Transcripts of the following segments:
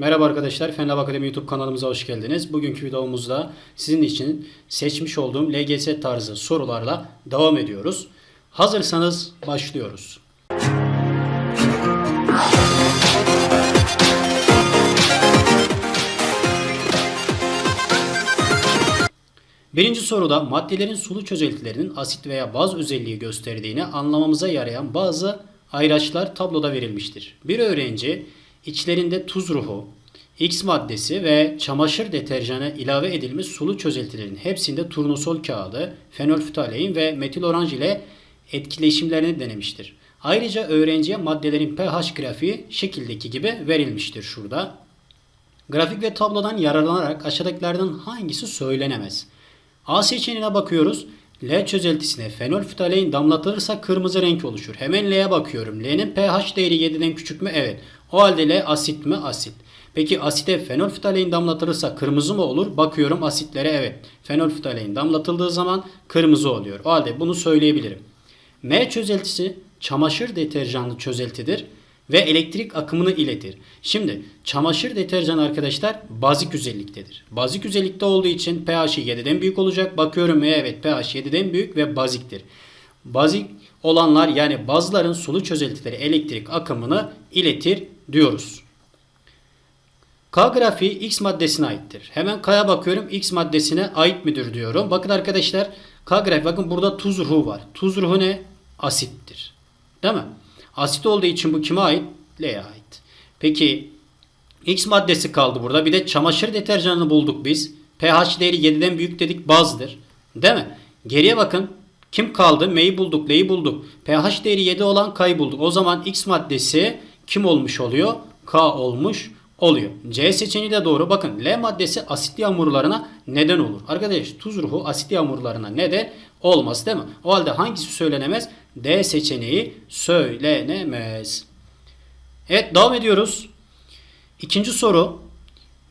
Merhaba arkadaşlar, Fen Lab Akademi YouTube kanalımıza hoş geldiniz. Bugünkü videomuzda sizin için seçmiş olduğum LGS tarzı sorularla devam ediyoruz. Hazırsanız başlıyoruz. Birinci soruda maddelerin sulu çözeltilerinin asit veya baz özelliği gösterdiğini anlamamıza yarayan bazı ayraçlar tabloda verilmiştir. Bir öğrenci içlerinde tuz ruhu, X maddesi ve çamaşır deterjanı ilave edilmiş sulu çözeltilerin hepsinde turnusol kağıdı, fenolftalein ve metil oranj ile etkileşimlerini denemiştir. Ayrıca öğrenciye maddelerin pH grafiği şekildeki gibi verilmiştir şurada. Grafik ve tablodan yararlanarak aşağıdakilerden hangisi söylenemez? A seçeneğine bakıyoruz. L çözeltisine fenolftalein damlatılırsa kırmızı renk oluşur. Hemen L'ye bakıyorum. L'nin pH değeri 7'den küçük mü? Evet. O halde L asit mi? Asit. Peki asite fenolftalein damlatılırsa kırmızı mı olur? Bakıyorum asitlere evet. Fenolftalein damlatıldığı zaman kırmızı oluyor. O halde bunu söyleyebilirim. M çözeltisi çamaşır deterjanlı çözeltidir ve elektrik akımını iletir. Şimdi çamaşır deterjanı arkadaşlar bazik özelliktedir. Bazik özellikte olduğu için pH'i 7'den büyük olacak. Bakıyorum evet pH 7'den büyük ve baziktir. Bazik olanlar yani bazların sulu çözeltileri elektrik akımını iletir diyoruz. K grafiği X maddesine aittir. Hemen K'ya bakıyorum. X maddesine ait midir diyorum. Bakın arkadaşlar K grafiği bakın burada tuz ruhu var. Tuz ruhu ne? Asittir. Değil mi? Asit olduğu için bu kime ait? L'ye ait. Peki X maddesi kaldı burada. Bir de çamaşır deterjanını bulduk biz. pH değeri 7'den büyük dedik bazdır. Değil mi? Geriye bakın. Kim kaldı? M'yi bulduk, L'yi bulduk. pH değeri 7 olan K'yı bulduk. O zaman X maddesi kim olmuş oluyor? K olmuş oluyor. C seçeneği de doğru. Bakın L maddesi asit yağmurlarına neden olur. Arkadaş tuz ruhu asit yağmurlarına neden olmaz değil mi? O halde hangisi söylenemez? D seçeneği söylenemez. Evet devam ediyoruz. İkinci soru.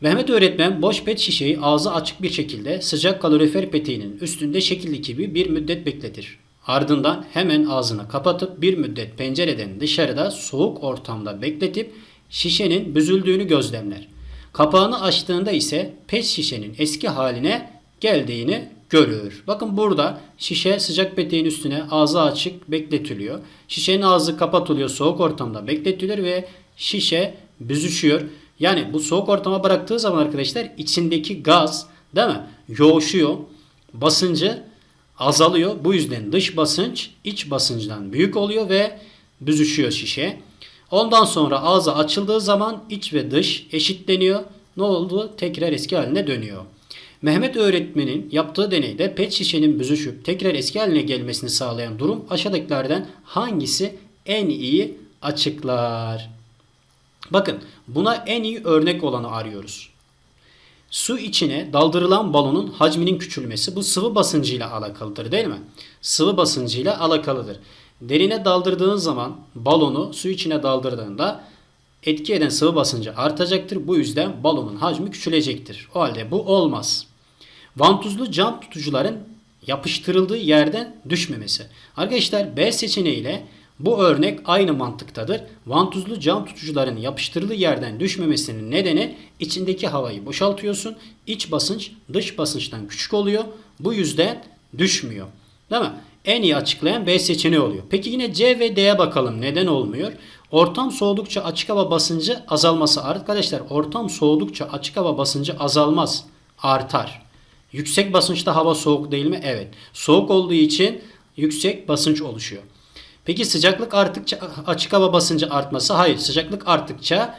Mehmet öğretmen boş pet şişeyi ağzı açık bir şekilde sıcak kalorifer peteğinin üstünde şekilli gibi bir müddet bekletir. Ardından hemen ağzını kapatıp bir müddet pencereden dışarıda soğuk ortamda bekletip şişenin büzüldüğünü gözlemler. Kapağını açtığında ise pet şişenin eski haline geldiğini görür. Bakın burada şişe sıcak peteğin üstüne ağzı açık bekletiliyor. Şişenin ağzı kapatılıyor soğuk ortamda bekletiliyor ve şişe büzüşüyor. Yani bu soğuk ortama bıraktığı zaman arkadaşlar içindeki gaz değil mi? Yoğuşuyor. Basıncı azalıyor. Bu yüzden dış basınç iç basınçtan büyük oluyor ve büzüşüyor şişe. Ondan sonra ağzı açıldığı zaman iç ve dış eşitleniyor. Ne oldu? Tekrar eski haline dönüyor. Mehmet öğretmenin yaptığı deneyde pet şişenin büzüşüp tekrar eski haline gelmesini sağlayan durum aşağıdakilerden hangisi en iyi açıklar? Bakın buna en iyi örnek olanı arıyoruz. Su içine daldırılan balonun hacminin küçülmesi bu sıvı basıncıyla alakalıdır değil mi? Sıvı basıncıyla alakalıdır. Derine daldırdığın zaman balonu su içine daldırdığında etki eden sıvı basıncı artacaktır. Bu yüzden balonun hacmi küçülecektir. O halde bu olmaz. Vantuzlu cam tutucuların yapıştırıldığı yerden düşmemesi. Arkadaşlar B seçeneğiyle bu örnek aynı mantıktadır. Vantuzlu cam tutucuların yapıştırıldığı yerden düşmemesinin nedeni içindeki havayı boşaltıyorsun. İç basınç dış basınçtan küçük oluyor. Bu yüzden düşmüyor. Değil mi? En iyi açıklayan B seçeneği oluyor. Peki yine C ve D'ye bakalım. Neden olmuyor? Ortam soğudukça açık hava basıncı azalması. Arkadaşlar ortam soğudukça açık hava basıncı azalmaz. Artar. Yüksek basınçta hava soğuk değil mi? Evet. Soğuk olduğu için yüksek basınç oluşuyor. Peki sıcaklık arttıkça açık hava basıncı artması? Hayır. Sıcaklık arttıkça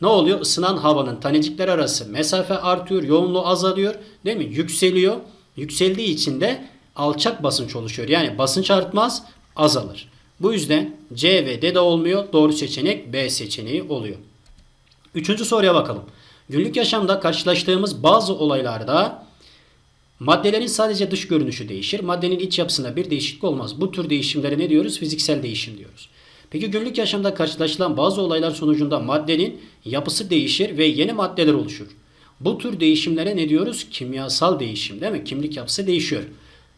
ne oluyor? Isınan havanın tanecikler arası mesafe artıyor, yoğunluğu azalıyor, değil mi? Yükseliyor. Yükseldiği için de alçak basınç oluşuyor. Yani basınç artmaz, azalır. Bu yüzden C ve D de olmuyor. Doğru seçenek B seçeneği oluyor. Üçüncü soruya bakalım. Günlük yaşamda karşılaştığımız bazı olaylarda maddelerin sadece dış görünüşü değişir. Maddenin iç yapısında bir değişiklik olmaz. Bu tür değişimlere ne diyoruz? Fiziksel değişim diyoruz. Peki günlük yaşamda karşılaşılan bazı olaylar sonucunda maddenin yapısı değişir ve yeni maddeler oluşur. Bu tür değişimlere ne diyoruz? Kimyasal değişim değil mi? Kimlik yapısı değişiyor.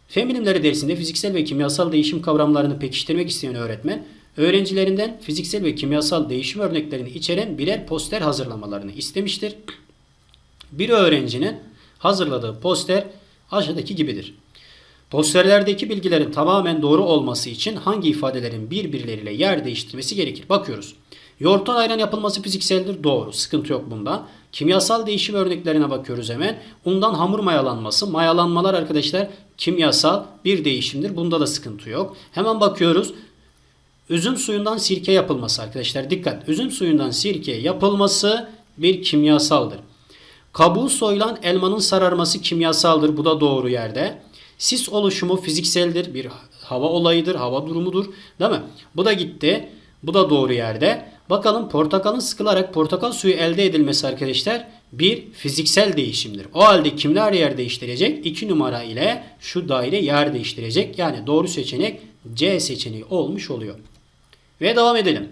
Fen bilimleri dersinde fiziksel ve kimyasal değişim kavramlarını pekiştirmek isteyen öğretmen öğrencilerinden fiziksel ve kimyasal değişim örneklerini içeren birer poster hazırlamalarını istemiştir. Bir öğrencinin hazırladığı poster aşağıdaki gibidir. Posterlerdeki bilgilerin tamamen doğru olması için hangi ifadelerin birbirleriyle yer değiştirmesi gerekir? Bakıyoruz. Yoğurttan ayran yapılması fizikseldir. Doğru. Sıkıntı yok bunda. Kimyasal değişim örneklerine bakıyoruz hemen. Undan hamur mayalanması. Mayalanmalar arkadaşlar kimyasal bir değişimdir. Bunda da sıkıntı yok. Hemen bakıyoruz. Üzüm suyundan sirke yapılması arkadaşlar dikkat. Üzüm suyundan sirke yapılması bir kimyasaldır. Kabuğu soyulan elmanın sararması kimyasaldır. Bu da doğru yerde. Sis oluşumu fizikseldir. Bir hava olayıdır, hava durumudur. Değil mi? Bu da gitti. Bu da doğru yerde. Bakalım portakalın sıkılarak portakal suyu elde edilmesi arkadaşlar bir fiziksel değişimdir. O halde kimler yer değiştirecek? 2 numara ile şu daire yer değiştirecek. Yani doğru seçenek C seçeneği olmuş oluyor. Ve devam edelim.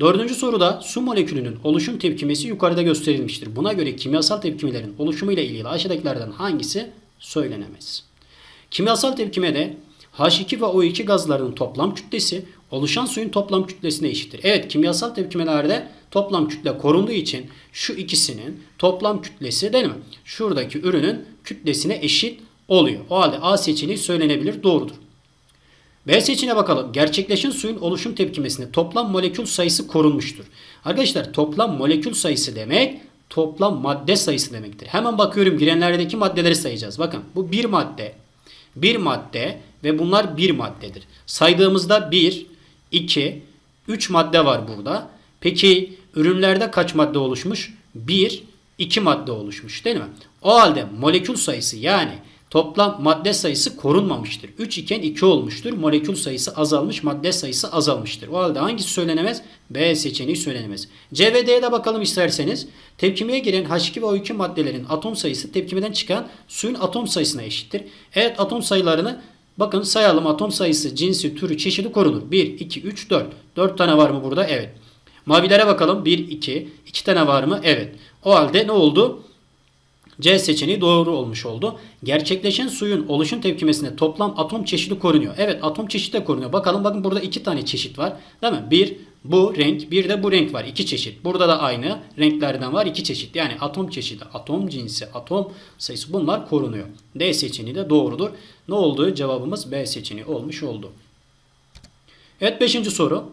Dördüncü soruda su molekülünün oluşum tepkimesi yukarıda gösterilmiştir. Buna göre kimyasal tepkimelerin oluşumu ile ilgili aşağıdakilerden hangisi söylenemez? Kimyasal tepkimede H2 ve O2 gazlarının toplam kütlesi oluşan suyun toplam kütlesine eşittir. Evet kimyasal tepkimelerde toplam kütle korunduğu için şu ikisinin toplam kütlesi değil mi? Şuradaki ürünün kütlesine eşit oluyor. O halde A seçeneği söylenebilir doğrudur. B seçeneğine bakalım. Gerçekleşen suyun oluşum tepkimesinde toplam molekül sayısı korunmuştur. Arkadaşlar toplam molekül sayısı demek toplam madde sayısı demektir. Hemen bakıyorum girenlerdeki maddeleri sayacağız. Bakın bu bir madde, bir madde ve bunlar bir maddedir. Saydığımızda 1, 2, 3 madde var burada. Peki ürünlerde kaç madde oluşmuş? 1, 2 madde oluşmuş değil mi? O halde molekül sayısı yani toplam madde sayısı korunmamıştır. 3 iken 2 olmuştur. Molekül sayısı azalmış, madde sayısı azalmıştır. O halde hangisi söylenemez? B seçeneği söylenemez. C ve D'ye de bakalım isterseniz. Tepkimeye giren H2 ve O2 maddelerin atom sayısı tepkimeden çıkan suyun atom sayısına eşittir. Evet atom sayılarını bakın sayalım. Atom sayısı, cinsi, türü, çeşidi korunur. 1, 2, 3, 4. 4 tane var mı burada? Evet. Mavilere bakalım. 1, 2. 2 tane var mı? Evet. O halde ne oldu? C seçeneği doğru olmuş oldu. Gerçekleşen suyun oluşum tepkimesinde toplam atom çeşidi korunuyor. Evet atom çeşidi de korunuyor. Bakalım bakın burada iki tane çeşit var. Değil mi? Bir bu renk bir de bu renk var. İki çeşit. Burada da aynı renklerden var. iki çeşit. Yani atom çeşidi, atom cinsi, atom sayısı bunlar korunuyor. D seçeneği de doğrudur. Ne oldu? Cevabımız B seçeneği olmuş oldu. Evet 5. soru.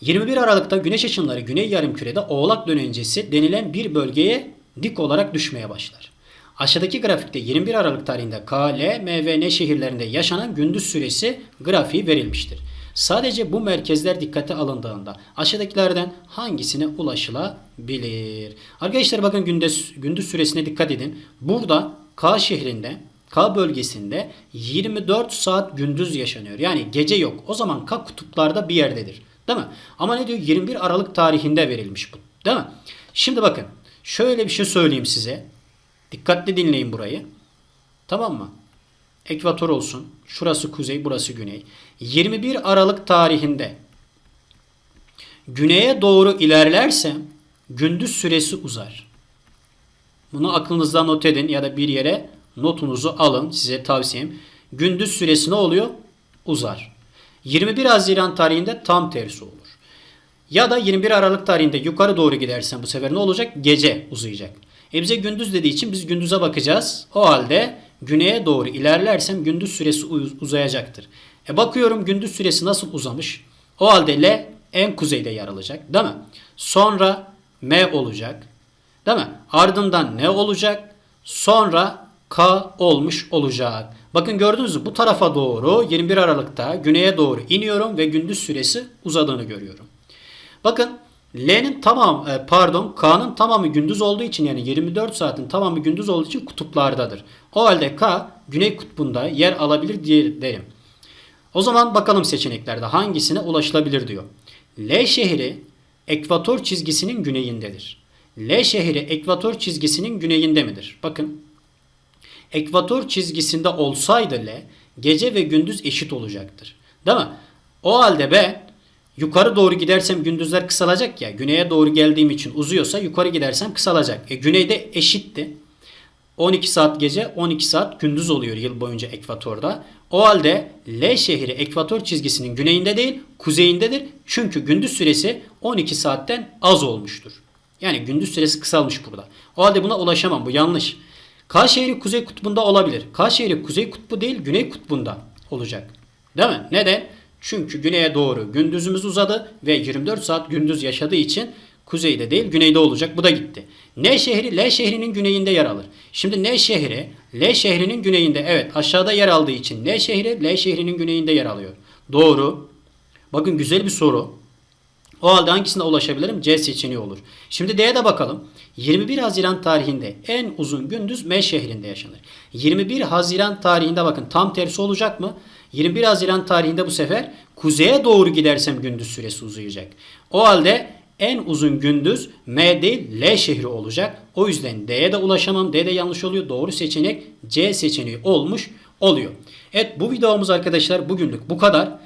21 Aralık'ta güneş ışınları güney yarımkürede oğlak dönencesi denilen bir bölgeye dik olarak düşmeye başlar. Aşağıdaki grafikte 21 Aralık tarihinde K, L, M ve N şehirlerinde yaşanan gündüz süresi grafiği verilmiştir. Sadece bu merkezler dikkate alındığında aşağıdakilerden hangisine ulaşılabilir? Arkadaşlar bakın gündüz, gündüz süresine dikkat edin. Burada K şehrinde K bölgesinde 24 saat gündüz yaşanıyor. Yani gece yok. O zaman K kutuplarda bir yerdedir. Değil mi? Ama ne diyor? 21 Aralık tarihinde verilmiş bu. Değil mi? Şimdi bakın. Şöyle bir şey söyleyeyim size. Dikkatli dinleyin burayı. Tamam mı? Ekvator olsun. Şurası kuzey, burası güney. 21 Aralık tarihinde güneye doğru ilerlersem gündüz süresi uzar. Bunu aklınızda not edin ya da bir yere notunuzu alın. Size tavsiyem. Gündüz süresi ne oluyor? Uzar. 21 Haziran tarihinde tam tersi olur. Ya da 21 Aralık tarihinde yukarı doğru gidersen bu sefer ne olacak? Gece uzayacak. E bize gündüz dediği için biz gündüze bakacağız. O halde güneye doğru ilerlersem gündüz süresi uzayacaktır. E bakıyorum gündüz süresi nasıl uzamış? O halde L en kuzeyde yer alacak. Değil mi? Sonra M olacak. Değil mi? Ardından ne olacak? Sonra K olmuş olacak. Bakın gördünüz mü? Bu tarafa doğru 21 Aralık'ta güneye doğru iniyorum ve gündüz süresi uzadığını görüyorum. Bakın L'nin tamam e, pardon K'nın tamamı gündüz olduğu için yani 24 saatin tamamı gündüz olduğu için kutuplardadır. O halde K güney kutbunda yer alabilir diye derim. O zaman bakalım seçeneklerde hangisine ulaşılabilir diyor. L şehri ekvator çizgisinin güneyindedir. L şehri ekvator çizgisinin güneyinde midir? Bakın. Ekvator çizgisinde olsaydı L gece ve gündüz eşit olacaktır. Değil mi? O halde ben yukarı doğru gidersem gündüzler kısalacak ya. Güneye doğru geldiğim için uzuyorsa yukarı gidersem kısalacak. E, güneyde eşitti. 12 saat gece 12 saat gündüz oluyor yıl boyunca ekvatorda. O halde L şehri ekvator çizgisinin güneyinde değil kuzeyindedir. Çünkü gündüz süresi 12 saatten az olmuştur. Yani gündüz süresi kısalmış burada. O halde buna ulaşamam bu yanlış. K şehri kuzey kutbunda olabilir. K şehri kuzey kutbu değil güney kutbunda olacak. Değil mi? Neden? Çünkü güneye doğru gündüzümüz uzadı ve 24 saat gündüz yaşadığı için kuzeyde değil güneyde olacak. Bu da gitti. N şehri L şehrinin güneyinde yer alır. Şimdi N şehri L şehrinin güneyinde evet aşağıda yer aldığı için N şehri L şehrinin güneyinde yer alıyor. Doğru. Bakın güzel bir soru. O halde hangisine ulaşabilirim? C seçeneği olur. Şimdi D'ye de bakalım. 21 Haziran tarihinde en uzun gündüz M şehrinde yaşanır. 21 Haziran tarihinde bakın tam tersi olacak mı? 21 Haziran tarihinde bu sefer kuzeye doğru gidersem gündüz süresi uzayacak. O halde en uzun gündüz M değil L şehri olacak. O yüzden D'ye de ulaşamam. D de yanlış oluyor. Doğru seçenek C seçeneği olmuş oluyor. Evet bu videomuz arkadaşlar bugünlük bu kadar.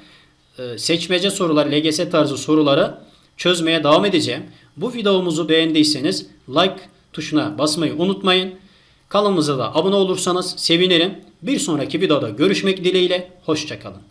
Ee, seçmece sorular, LGS tarzı soruları çözmeye devam edeceğim. Bu videomuzu beğendiyseniz like tuşuna basmayı unutmayın. Kanalımıza da abone olursanız sevinirim. Bir sonraki videoda görüşmek dileğiyle. Hoşçakalın.